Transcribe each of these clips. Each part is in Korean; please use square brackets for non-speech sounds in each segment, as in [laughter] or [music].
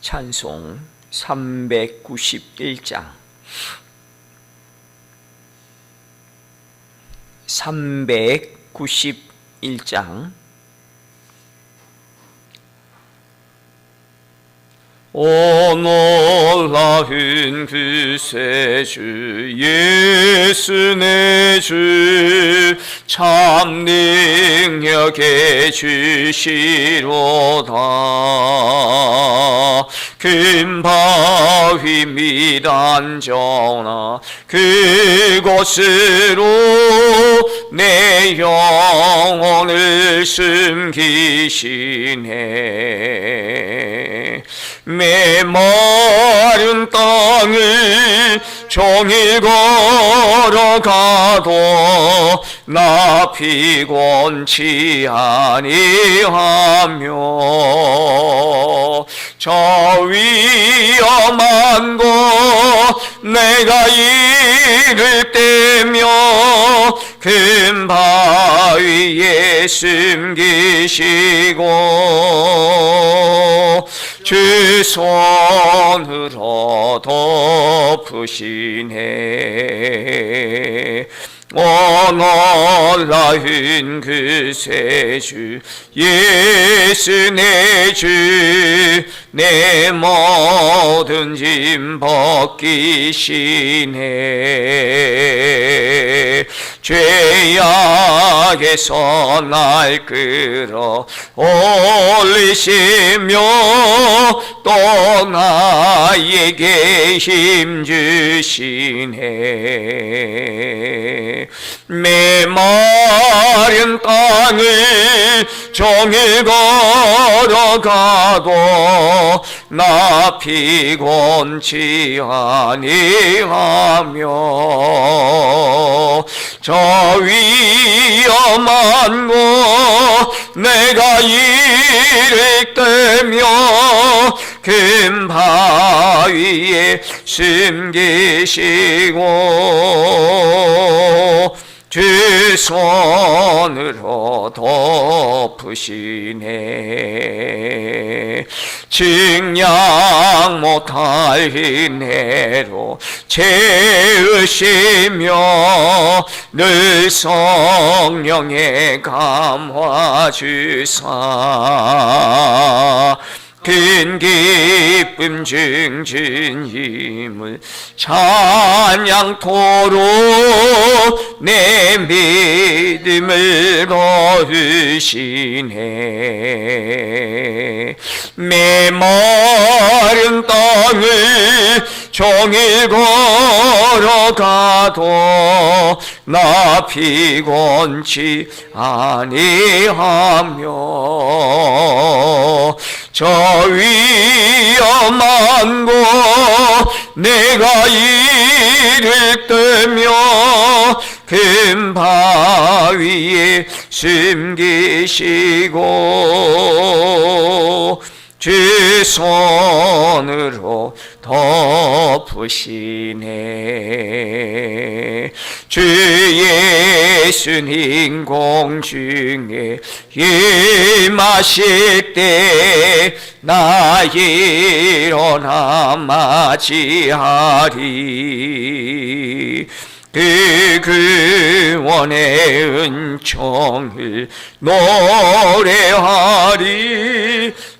찬송 391장. 391장 오 놀라운 그세주 예수 내주 참 능력의 주시로다. 큰 바위 미단전하 그곳으로 내 영혼을 숨기시네 메마른 땅을 종일 걸어가도 나 피곤치 아니하며 저 위험한 곳 내가 이를 때며 큰 바위에 숨기시고 주 손으로 덮으시네. 오 놀라운 그세주 예수 내주 내 모든 짐 벗기시네 죄악에서 날 끌어 올리시며 또 나에게 힘 주시네. 메마른 땅을 종일 걸어가도 나 피곤치 아니하며 저 위험한 곳 내가 이를 때며 큰 바위에 숨기시고 주 손으로 덮으시네. 증량 못할 은혜로 채우시며 늘 성령의 감화 주사 큰 기쁨 증진 힘을 찬양토로 내 믿음을 거으시네. 메마른 땅을 종일 걸어가도 나 피곤치 아니하며 저 위험한 곳 내가 이를 때며 큰 바위에 숨기시고 주 손으로 덮으시네. 주 예수님 공중에 임하실 때 나 일어나 맞이하리 그 구원의 은총을 노래하리.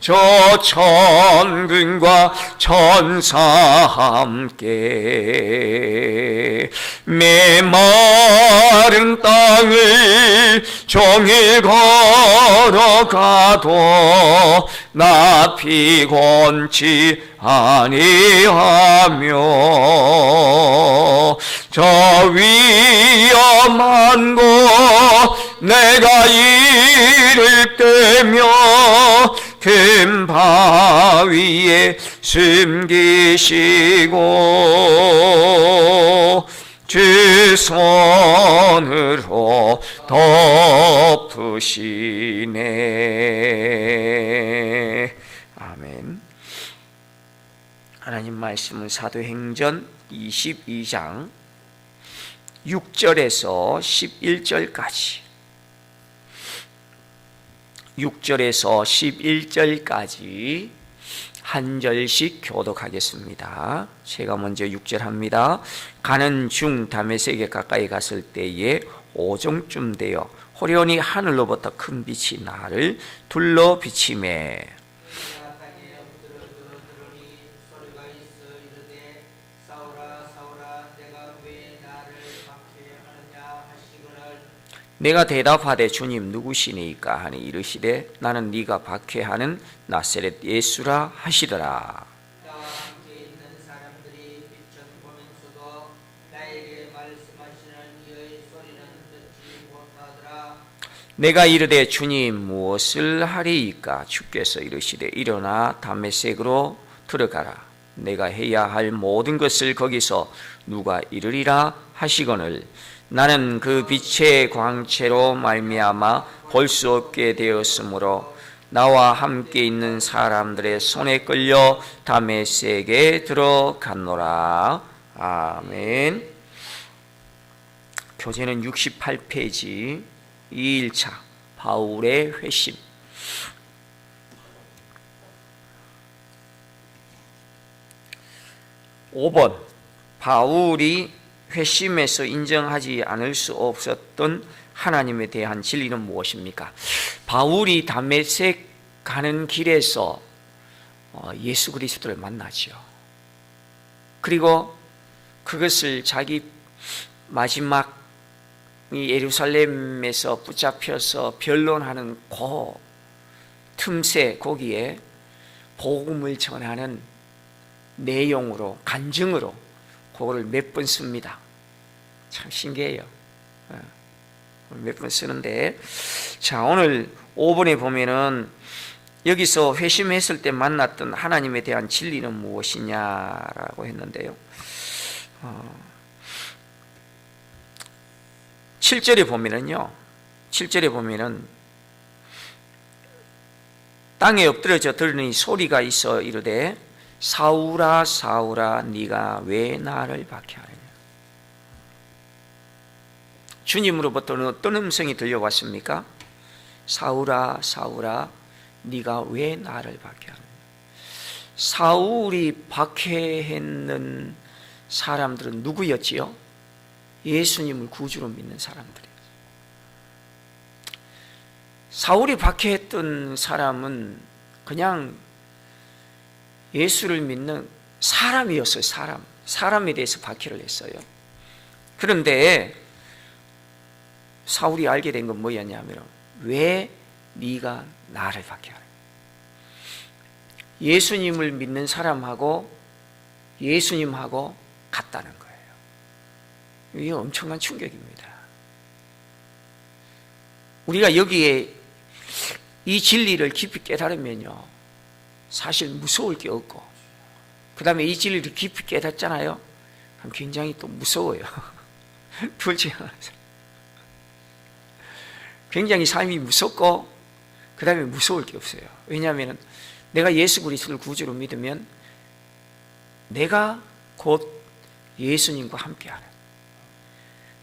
저 천군과 천사 함께 메마른 땅을 종일 걸어가도 나 피곤치 아니하며 저 위험한 곳 내가 이를 때며 큰 바위에 숨기시고 주 손으로 덮으시네. 아멘 하나님 말씀은 사도행전 22장 6절에서 11절까지 6절에서 11절까지 한 절씩 교독하겠습니다. 제가 먼저 6절 합니다. 가는 중 다메섹에 가까이 갔을 때에 오종쯤 되어 호련히 하늘로부터 큰 빛이 나를 둘러 비치매 내가 대답하되 주님 누구시니까 하니 이르시되 나는 네가 박해하는 나세렛 예수라 하시더라. 내가 이르되 주님 무엇을 하리이까? 주께서 이르시되 일어나 담메색으로 들어가라. 내가 해야 할 모든 것을 거기서 누가 이르리라 하시거늘 나는 그 빛의 광채로 말미암아 볼 수 없게 되었으므로 나와 함께 있는 사람들의 손에 끌려 담메색에 들어갔노라. 아멘. 교재는 68페이지 2일차 바울의 회심. 5번 바울이 회심에서 인정하지 않을 수 없었던 하나님에 대한 진리는 무엇입니까? 바울이 담메색 가는 길에서 어, 예수 그리스도를 만나죠. 그리고 그것을 자기 마지막 이 예루살렘에서 붙잡혀서 변론하는 그 틈새 거기에 복음을 전하는 내용으로 간증으로 그거를 몇 번 씁니다. 참 신기해요. 몇 번 쓰는데 자 오늘 5번에 보면은 여기서 회심했을 때 만났던 하나님에 대한 진리는 무엇이냐라고 했는데요. 어, 7절에 보면은요. 7절에 보면은 땅에 엎드려져 들으니 소리가 있어 이르되 사울아 사울아 네가 왜 나를 박해하느냐 주님으로부터는 어떤 음성이 들려왔습니까? 사울아 사울아 네가 왜 나를 박해하느냐 사울이 박해했는 사람들은 누구였지요? 예수님을 구주로 믿는 사람들이에요. 사울이 박해했던 사람은 그냥 예수를 믿는 사람이었어요. 사람. 사람에 대해서 박해를 했어요. 그런데 사울이 알게 된 건 뭐였냐면 왜 네가 나를 박해하냐? 예수님을 믿는 사람하고 예수님하고 같다는 거예요. 이게 엄청난 충격입니다. 우리가 여기에 이 진리를 깊이 깨달으면요. 사실 무서울 게 없고, 그 다음에 이 진리를 깊이 깨닫잖아요. 그럼 굉장히 또 무서워요. [laughs] 하나. 굉장히 삶이 무섭고, 그 다음에 무서울 게 없어요. 왜냐하면 내가 예수 그리스도를 구주로 믿으면 내가 곧 예수님과 함께하는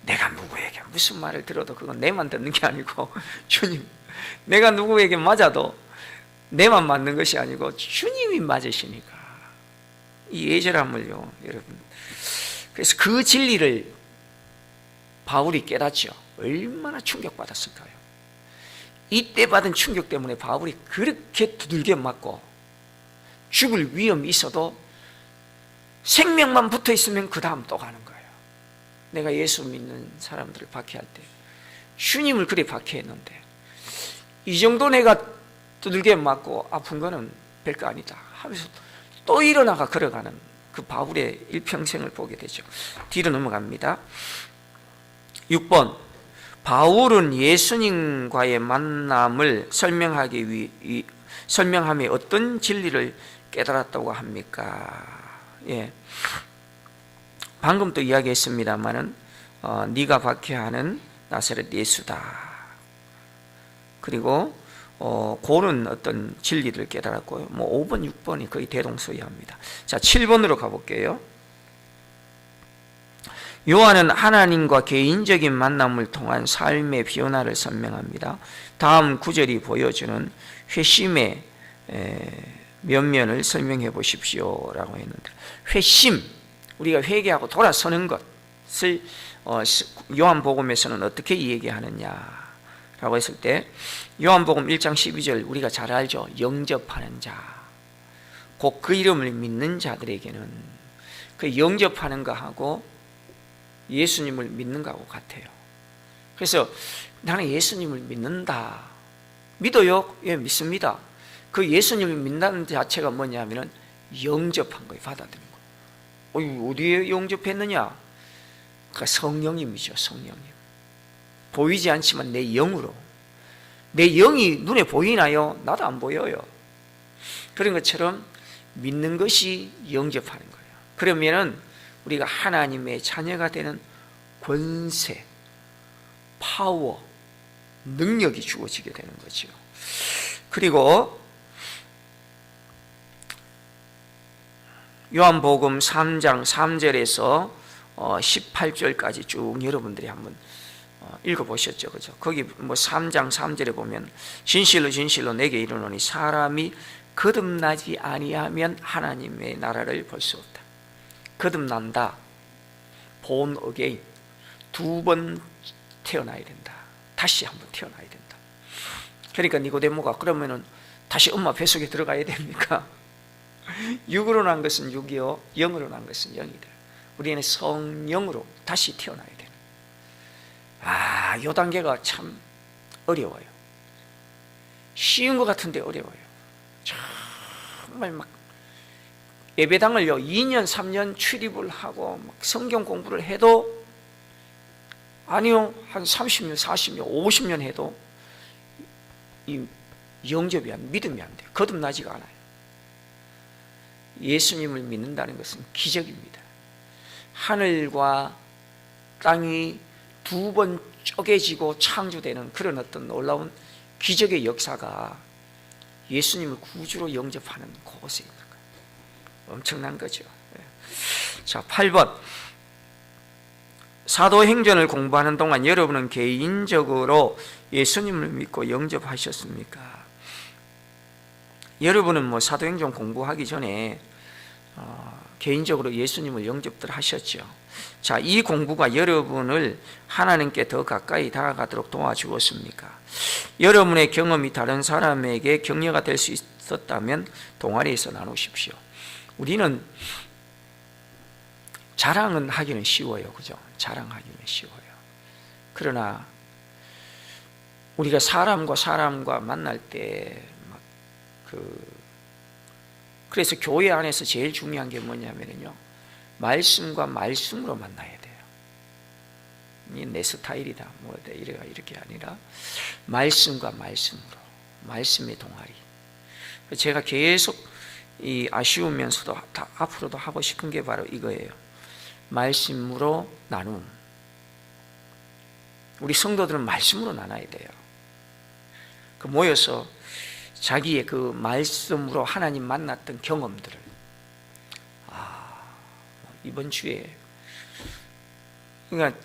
내가 누구에게 무슨 말을 들어도 그건 내만 듣는 게 아니고 [laughs] 주님 내가 누구에게 맞아도 내만 맞는 것이 아니고 주님이 맞으시니까. 이 예절함을요 여러분. 그래서 그 진리를 바울이 깨닫죠. 얼마나 충격받았을까요? 이때 받은 충격 때문에 바울이 그렇게 두들겨 맞고 죽을 위험이 있어도 생명만 붙어 있으면 그 다음 또 가는 거예요. 내가 예수 믿는 사람들을 박해할 때 주님을 그리 박해했는데 이 정도 내가 두들겨 맞고 아픈 거는 별거 아니다 하면서 또 일어나가 걸어가는 그 바울의 일평생을 보게 되죠. 뒤로 넘어갑니다. 6번 바울은 예수님과의 만남을 설명하기 위 설명함에 어떤 진리를 깨달았다고 합니까? 예. 방금 또 이야기했습니다만은 어, 네가 박해하는 나사렛 예수다. 그리고 어, 고는 어떤 진리를 깨달았고요. 뭐 5번, 6번이 거의 대동소이합니다. 자, 7번으로 가볼게요. 요한은 하나님과 개인적인 만남을 통한 삶의 변화를 설명합니다. 다음 구절이 보여주는 회심의 에, 면면을 설명해 보십시오 라고 했는데 회심 우리가 회개하고 돌아서는 것을 어, 요한복음에서는 어떻게 얘기하느냐 라고 했을 때 요한복음 1장 12절 우리가 잘 알죠 영접하는 자 곧 그 이름을 믿는 자들에게는 그 영접하는 거하고 예수님을 믿는 거하고 같아요. 그래서 나는 예수님을 믿는다. 믿어요? 예, 믿습니다. 그 예수님을 믿는다는 자체가 뭐냐면은 영접한 거예요. 받아들인 거. 어이, 어디에 영접했느냐? 그러니까 성령님이죠, 성령님. 보이지 않지만 내 영으로. 내 영이 눈에 보이나요? 나도 안 보여요. 그런 것처럼 믿는 것이 영접하는 거예요. 그러면은 우리가 하나님의 자녀가 되는 권세, 파워, 능력이 주어지게 되는 거죠. 그리고 요한복음 3장 3절에서 18절까지 쭉 여러분들이 한번 어, 읽어보셨죠, 그죠? 거기 뭐 3장 3절에 보면 진실로 진실로 내게 이르노니 사람이 거듭나지 아니하면 하나님의 나라를 볼 수 없다. 거듭난다. 본 어게인 두 번 태어나야 된다. 다시 한번 태어나야 된다. 그러니까 니고데모가 그러면은 다시 엄마 뱃속에 들어가야 됩니까? [laughs] 육으로 난 것은 육이요, 영으로 난 것은 영이다. 우리는 성령으로 다시 태어나야 되는. 아, 요 단계가 참 어려워요. 쉬운 것 같은데 어려워요. 정말 막 예배당을요 2년 3년 출입을 하고 막 성경 공부를 해도 아니요 한 30년 40년 50년 해도 이 영접이 안 믿음이 안 돼요 거듭나지가 않아요 예수님을 믿는다는 것은 기적입니다 하늘과 땅이 두 번 쪼개지고 창조되는 그런 어떤 놀라운 기적의 역사가 예수님을 구주로 영접하는 곳에 있는 거예요. 엄청난 거죠. 예. 자, 8번. 사도행전을 공부하는 동안 여러분은 개인적으로 예수님을 믿고 영접하셨습니까? 여러분은 뭐 사도행전 공부하기 전에 어, 개인적으로 예수님을 영접들 하셨죠. 자, 이 공부가 여러분을 하나님께 더 가까이 다가가도록 도와주었습니까? 여러분의 경험이 다른 사람에게 격려가 될 수 있었다면 동아리에서 나누십시오. 우리는 자랑은 하기는 쉬워요. 그죠? 자랑하기는 쉬워요. 그러나 우리가 사람과 사람과 만날 때 막 그 그래서 교회 안에서 제일 중요한 게 뭐냐면요. 말씀과 말씀으로 만나야 돼요. 내 스타일이다. 뭐 이래가 이렇게 아니라 말씀과 말씀으로 말씀의 동아리. 제가 계속 이 아쉬우면서도 다 앞으로도 하고 싶은 게 바로 이거예요. 말씀으로 나눔. 우리 성도들은 말씀으로 나눠야 돼요. 그 모여서 자기의 그 말씀으로 하나님 만났던 경험들을 아, 이번 주에 그러니까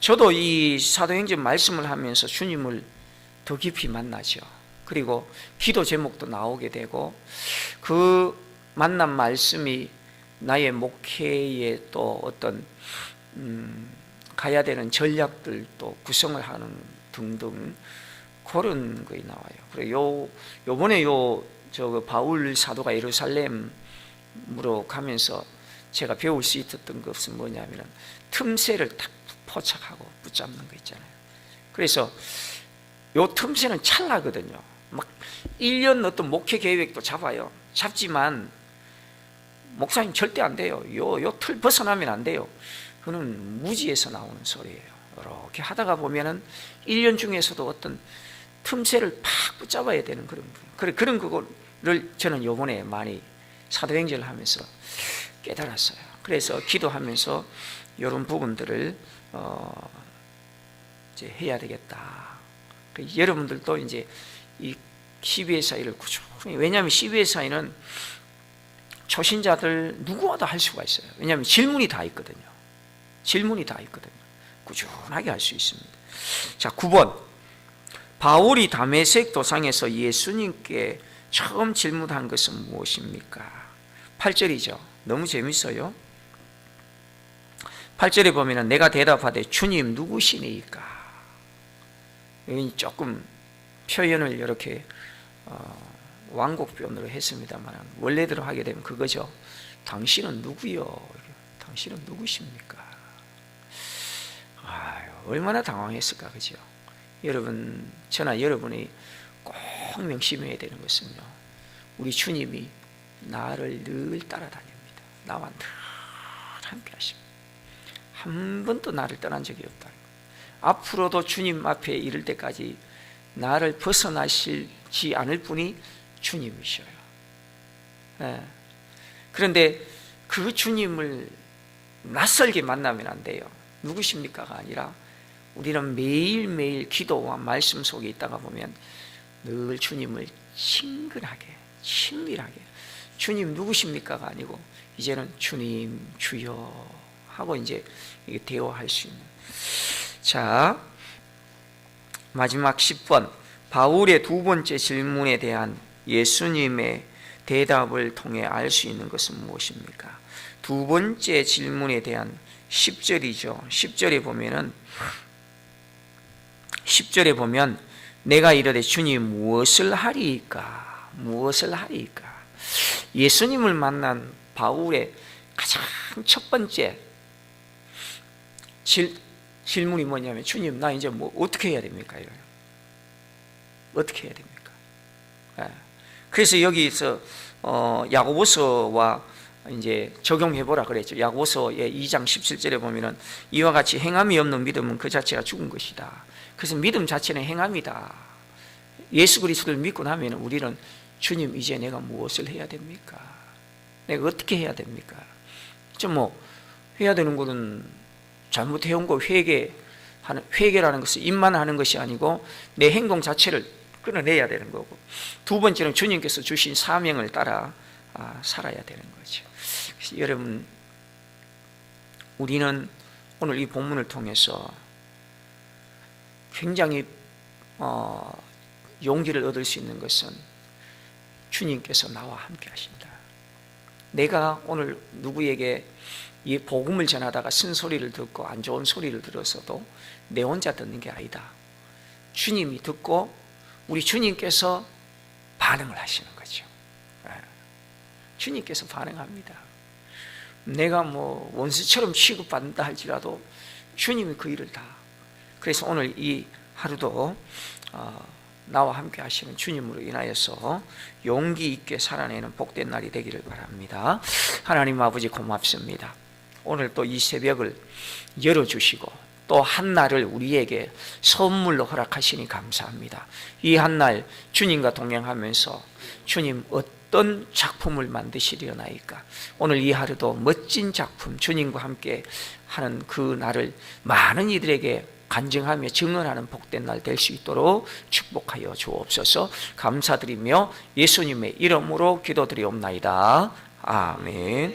저도 이 사도행전 말씀을 하면서 주님을 더 깊이 만나죠. 그리고 기도 제목도 나오게 되고 그 만난 말씀이 나의 목회에 또 어떤 음, 가야 되는 전략들도 구성을 하는 등등 그런 거에 나와요. 그래 요 요번에 요 저 바울 사도가 예루살렘으로 가면서 제가 배울 수 있었던 것은 뭐냐면은 틈새를 탁 포착하고 붙잡는 거 있잖아요. 그래서 요 틈새는 찰나거든요. 막 1년 어떤 목회 계획도 잡아요. 잡지만 목사님 절대 안 돼요. 요 요 틀 벗어나면 안 돼요. 그는 무지에서 나오는 소리예요. 이렇게 하다가 보면은 1년 중에서도 어떤 틈새를 팍 붙잡아야 되는 그런 그래 그런 그거를 저는 요번에 많이 사도행전을 하면서 깨달았어요. 그래서 기도하면서 이런 부분들을 어 이제 해야 되겠다. 그 여러분들도 이제 이 CBS 사이를 꾸준히 왜냐하면 CBS 사이는 초신자들 누구와도 할 수가 있어요. 왜냐하면 질문이 다 있거든요. 질문이 다 있거든요. 꾸준하게 할 수 있습니다. 자, 9번. 바울이 담에색 도상에서 예수님께 처음 질문한 것은 무엇입니까? 8절이죠. 너무 재밌어요. 8절에 보면 내가 대답하되 주님 누구시니까? 여기 조금 표현을 이렇게 어, 왕곡 표현으로 했습니다만 원래대로 하게 되면 그거죠. 당신은 누구요? 당신은 누구십니까? 아유, 얼마나 당황했을까, 그죠? 여러분, 저나 여러분이 꼭 명심해야 되는 것은요. 우리 주님이 나를 늘 따라다닙니다. 나와 늘 함께 하십니다. 한 번도 나를 떠난 적이 없다. 앞으로도 주님 앞에 이를 때까지 나를 벗어나시지 않을 분이 주님이셔요. 예. 그런데 그 주님을 낯설게 만나면 안 돼요. 누구십니까가 아니라 우리는 매일매일 기도와 말씀 속에 있다가 보면 늘 주님을 친근하게, 친밀하게 주님 누구십니까가 아니고 이제는 주님 주여 하고 이제 대화할 수 있는 자 마지막 10번 바울의 두 번째 질문에 대한 예수님의 대답을 통해 알 수 있는 것은 무엇입니까? 두 번째 질문에 대한 10절이죠. 10절에 보면은 10절에 보면 내가 이르되 주님 무엇을 하리이까? 무엇을 하리이까? 예수님을 만난 바울의 가장 첫 번째 질, 질문이 뭐냐면 주님 나 이제 뭐 어떻게 해야 됩니까? 이래요. 어떻게 해야 됩니까? 예. 그래서 여기서 어, 야고보서와 이제 적용해 보라 그랬죠. 야고보서의 2장 17절에 보면은 이와 같이 행함이 없는 믿음은 그 자체가 죽은 것이다. 그래서 믿음 자체는 행함이다. 예수 그리스도를 믿고 나면 우리는 주님 이제 내가 무엇을 해야 됩니까? 내가 어떻게 해야 됩니까? 좀뭐 해야 되는 것은 잘못해온 거 회개 하는 회개라는 것은 입만 하는 것이 아니고 내 행동 자체를 끊어내야 되는 거고 두 번째는 주님께서 주신 사명을 따라 아, 살아야 되는 거죠. 여러분 우리는 오늘 이 본문을 통해서 굉장히 어, 용기를 얻을 수 있는 것은 주님께서 나와 함께 하신다. 내가 오늘 누구에게 이 복음을 전하다가 쓴 소리를 듣고 안 좋은 소리를 들었어도 내 혼자 듣는 게 아니다. 주님이 듣고 우리 주님께서 반응을 하시는 거죠. 예. 주님께서 반응합니다. 내가 뭐 원수처럼 취급받는다 할지라도 주님이 그 일을 다. 그래서 오늘 이 하루도 어, 나와 함께 하시는 주님으로 인하여서 용기 있게 살아내는 복된 날이 되기를 바랍니다. 하나님 아버지 고맙습니다. 오늘 또 이 새벽을 열어주시고 또 한날을 우리에게 선물로 허락하시니 감사합니다. 이 한날 주님과 동행하면서 주님 어떤 작품을 만드시려나이까 오늘 이 하루도 멋진 작품 주님과 함께 하는 그 날을 많은 이들에게 간증하며 증언하는 복된 날 될 수 있도록 축복하여 주옵소서 감사드리며 예수님의 이름으로 기도드리옵나이다. 아멘.